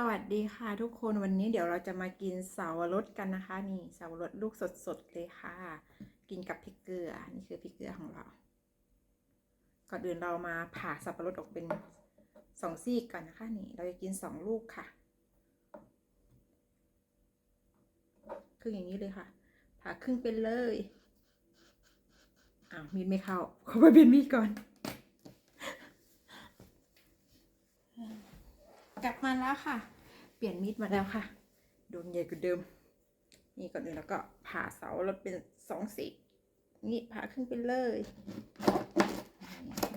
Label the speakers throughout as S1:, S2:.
S1: สวัสดีค่ะทุกคนวันนี้เดี๋ยวเราจะมากินเสาวรสกันนะคะ นี่เสาวรสลูกสดๆเลยค่ะ กินกับพริกเกลือนี่คือพริกเกลือของเรา ก่อนอื่นเรามาผ่าสับปะรดออกเป็นสองซี่ก่อนนะคะนี่ เราจะกินสองลูกค่ะ คืออย่างนี้เลยค่ะ ผ่าครึ่งเป็นเลยอ้าวมีดไม่เข้าขอไปเปลี่ยนมีดก่อน กลับ มาแล้วค่ะ เปลี่ยนมีดมาแล้วค่ะ โดนใหญ่กว่าเดิม นี่ก่อนอื่นแล้วก็ผ่าเสาล้วเป็นสองสีนี่ผ่าขึ้นไปเลย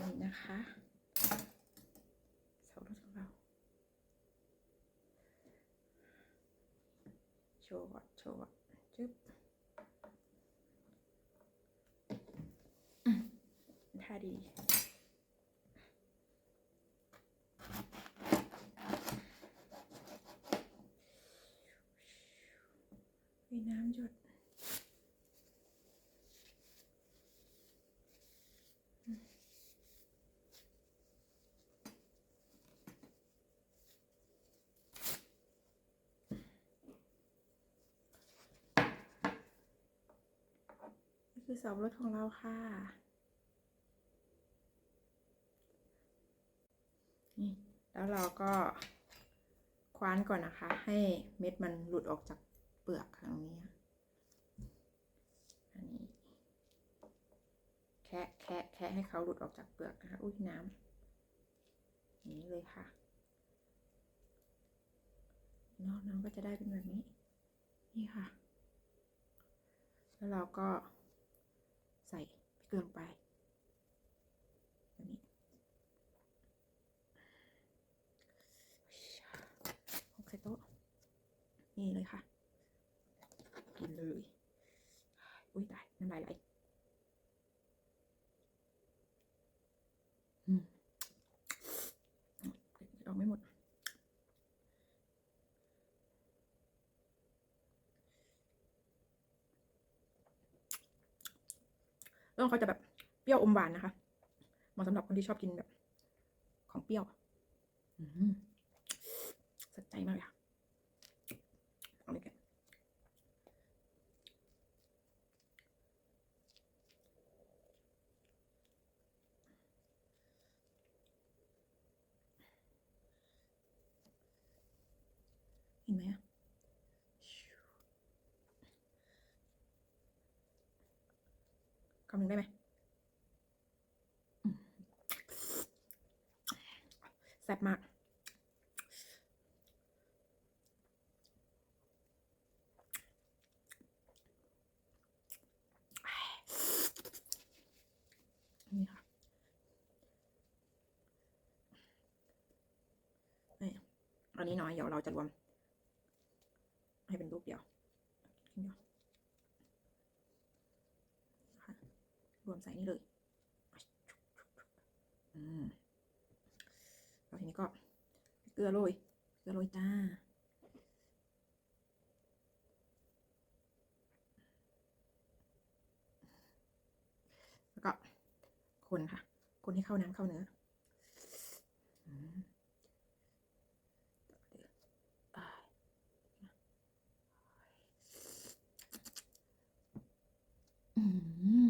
S1: นี่นะคะเสารถของเราโชว์โชว์จึ๊บอืมท่าดี มีน้ำหยดนี่คือสาวรถของเราค่ะ นี่ แล้วเราก็คว้านก่อนนะคะ ให้เม็ดมันหลุดออกจาก เปลือกทางนี้อันนี้ แคะแคะแคะให้เขาหลุดออกจากเปลือกนะคะ อุ้ยน้ำอย่างนี้เลยค่ะเนาะน้องก็จะได้เป็นแบบนี้ นี่ค่ะ แล้วเราก็ใส่พริกเกลือลงไปแบบนี้หกใส่โต๊ะนี่เลยค่ะ เลย อุ้ยตายน้ำลายไหลออกไม่หมด แล้วเขาจะแบบเปรี้ยวอมหวานนะคะเหมาะสำหรับคนที่ชอบกินแบบ ของเปรี้ยวอืมสะใจมากเลยค่ะเอาเลยกัน เห็นไหมอะคำหนึ่งได้ไหมแซ่บมาก นี่ค่ะอันนี้น้อย เดี๋ยวเราจะรวม ให้เป็นรูปเดียวครึ่งเดียวนะคะรวมใส่นี่เลยอืมแล้วทีนี้ก็เกลือโรยเกลือโรยจ้าแล้วก็คนค่ะ คนให้เข้าน้ำเข้าเนื้ออืมอ่าอืม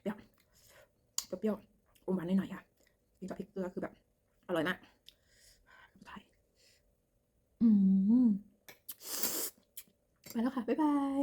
S1: เปรี้ยว เปรี้ยวอมหวานหน่อยๆค่ะกินกับพริกเกลือคือแบบ อร่อยมากไทยอืมไปแล้วค่ะ บ๊ายบาย